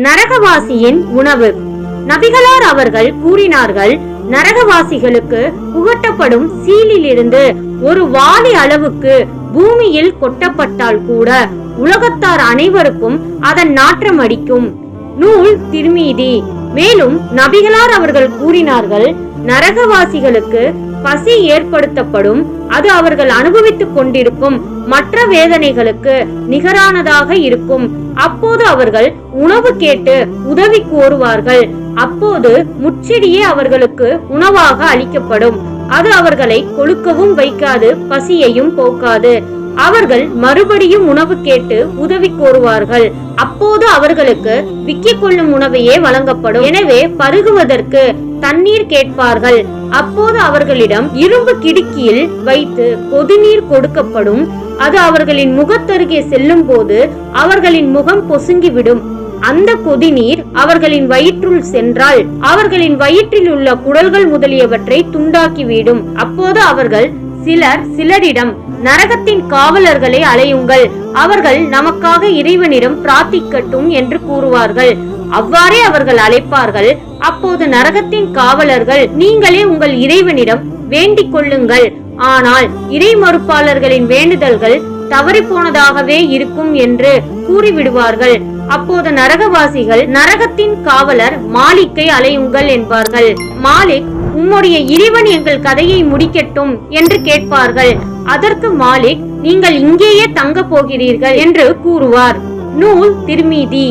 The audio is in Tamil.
நரகவாசியின் உணவு. நபிகளார் அவர்கள் கூறினார்கள் நரகவாசிகளுக்கு புகட்டப்படும் சீலிலிருந்து ஒரு வாலி அளவுக்கு பூமியில் கொட்டப்பட்டால் கூட உலகத்தார் அனைவருக்கும் அதன் நாற்றம் அடிக்கும். நூல் திருமீதி. மேலும் நபிகளார் அவர்கள் கூறினார்கள் நரகவாசிகளுக்கு பசி ஏற்படுத்தப்படும். அது அவர்கள் அனுபவித்துக் கொண்டிருக்கும் மற்ற வேதனைகளுக்கு நிகரானதாக இருக்கும். அப்போது அவர்கள் உணவு கேட்டு உதவி கோருவார்கள். அப்போது முச்செடியே அவர்களுக்கு உணவாக அளிக்கப்படும். அது அவர்களை கொழுக்கவும் வைக்காது பசியையும் போக்காது. அவர்கள் மறுபடியும் உணவு கேட்டு உதவி கோருவார்கள். அப்போது அவர்களுக்கு விக்கிக் கொள்ளும் உணவையே வழங்கப்படும். எனவே பருகுவதற்கு தண்ணீர் கேட்பார்கள். அப்போது அவர்களிடம் இரும்பு கிடுக்கியில் வைத்து கொதிநீர் கொடுக்கப்படும். அது அவர்களின் முகத்தருகே செல்லும் போது அவர்களின் முகம் பொசுங்கிவிடும். அந்த கொதிநீர் அவர்களின் வயிற்றுள் சென்றால் அவர்களின் வயிற்றில் உள்ள குடல்கள் முதலியவற்றை துண்டாக்கிவிடும். அப்போது அவர்கள் சிலர் சிலரிடம் நரகத்தின் காவலர்களை அலையுங்கள். அவர்கள் நமக்காக இறைவனிடம் பிரார்த்திக்கட்டும் என்று கூறுவார்கள். அவ்வாறே அவர்கள் அழைப்பார்கள். அப்போது நரகத்தின் காவலர்கள் நீங்களே உங்கள் இறைவனிடம் வேண்டிக் கொள்ளுங்கள். ஆனால் இறை மறுப்பாளர்களின் வேண்டுதல்கள் தவறி போனதாகவே இருக்கும் என்று கூறிவிடுவார்கள். அப்போது நரகவாசிகள் நரகத்தின் காவலர் மாலிக்கை அலையுங்கள் என்பார்கள். மாலிக் உம்முடைய இறைவன் எங்கள் கதையை முடிக்கட்டும் என்று கேட்பார்கள். அதற்கு மாலிக் நீங்கள் இங்கேயே தங்க போகிறீர்கள் என்று கூறுவார். நூல் திருமீதி.